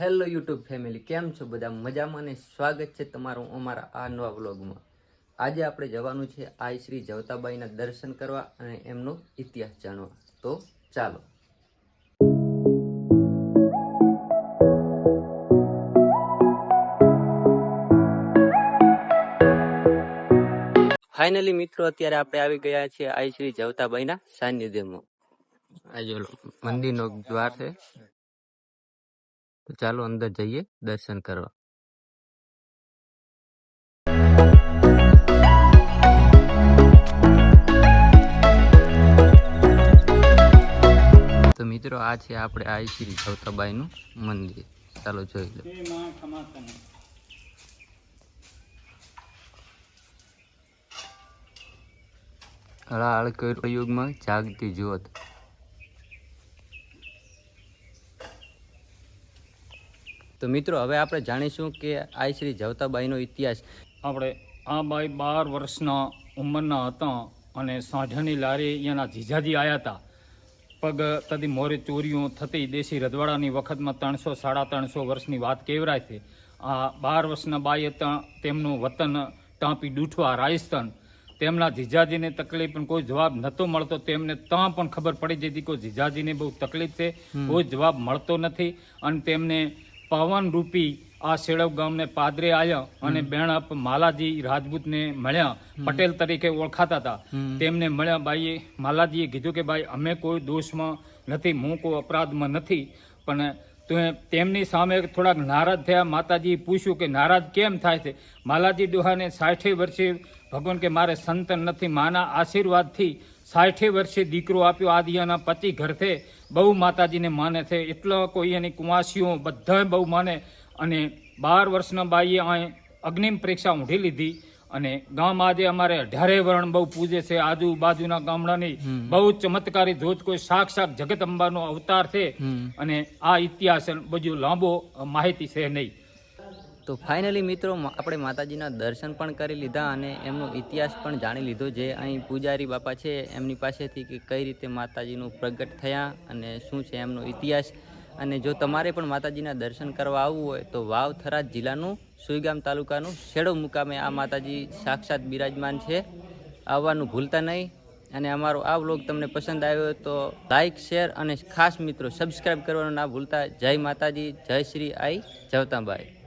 Hello YouTube family, કેમ છો બધા? મજામાં અને સ્વાગત છે તમારું અમારા આ નવા વ્લોગમાં. આજે આપણે જવાનું છે આઈ શ્રી જવતાબાઈના દર્શન કરવા અને એમનો ઇતિહાસ જાણવા. તો ચાલો. ફાઇનલી મિત્રો, અત્યારે આપણે આવી ગયા છીએ આઈ શ્રી જવતાબાઈના સાનિધ્યમાં. આ જો મંદિરનો દ્વાર છે. તો ચાલો અંદર જઈએ દર્શન કરવા. તો મિત્રો, આ છે આપણે આઈ શ્રી જવતાબાઈનું મંદિર. ચાલો જોઈ લો. હળાહળ કર્યુગમાં જાગતી જ્યોત. તો મિત્રો હવે આપણે જાણીશું કે આઈ શ્રી જવતાબાઈનો ઇતિહાસ. આપણે આ બાઈ બાર વર્ષના ઉંમરના હતા અને સાંઢાની લારી અહીંયાના જીજાજી આવ્યા હતા પગ તદી મોરે ચોરીઓ થતી દેશી રજવાડાની વખતમાં ત્રણસો સાડા ત્રણસો વર્ષની વાત કેવરાય છે. આ બાર વર્ષના બાઈ હતા તેમનું વતન ટાંપી ડૂઠવા રાજસ્થાન તેમના જીજાજીને તકલીફ પણ કોઈ જવાબ નહોતો મળતો. તેમને ત્યાં પણ ખબર પડી જતી કે જીજાજીને બહુ તકલીફ છે. કોઈ જવાબ મળતો નથી. અને તેમને પવન રૂપી આ શેળવ ગામને પાદરે આવ્યા અને બેણપ માલાજી રાજપૂતને મળ્યા. પટેલ તરીકે ઓળખાતા હતા. તેમને મળ્યા ભાઈએ માલાજીએ કીધું કે ભાઈ અમે કોઈ દોષમાં નથી હું કોઈ અપરાધમાં નથી પણ તો તેમની સામે થોડાક નારાજ થયા. માતાજીએ પૂછ્યું કે નારાજ કેમ થાય છે? માલાજી ડોહાને સાઠે વર્ષે ભગવાન કે મારે સંતન નથી માના આશીર્વાદથી સાઠે વર્ષે દીકરો આપ્યો આદિયાના પતિ ઘર છે બહુ માતાજીને માને છે. એટલો કોઈ એની કુંવાસીઓ બધા બહુ માને અને બાર વર્ષના બાઈએ અહીં અગ્નિમ પરીક્ષા ઊંઢી લીધી અને ગામ આજે અમારે અઢારે વર્ણ બહુ પૂજે છે. આજુબાજુના ગામડાની બહુ ચમત્કારી ધોધ કોઈ સાક્ષાત જગત અંબાનો અવતાર છે અને આ ઇતિહાસ બધું લાંબો માહિતી છે નહીં. તો ફાઇનલી મિત્રો આપણે માતાજીના દર્શન પણ કરી લીધા અને એમનો ઇતિહાસ પણ જાણી લીધો જે અહીં પૂજારી બાપા છે, એમની પાસેથી કે કઈ રીતે માતાજીનું પ્રગટ થયા અને શું છે એમનો ઇતિહાસ. અને જો તમારે પણ માતાજીના દર્શન કરવા આવવું હોય તો વાવ થરાદ જિલ્લાનું સુઈગામ તાલુકાનું શેડો મુકામે આ માતાજી સાક્ષાત બિરાજમાન છે. આવવાનું ભૂલતા નહીં. અને અમારો આ વ્લોગ તમને પસંદ આવ્યો તો લાઇક શેર અને ખાસ મિત્રો સબસ્ક્રાઈબ કરવાનું ના ભૂલતા. જય માતાજી, જય શ્રી આઈ, જવતાબાઈ.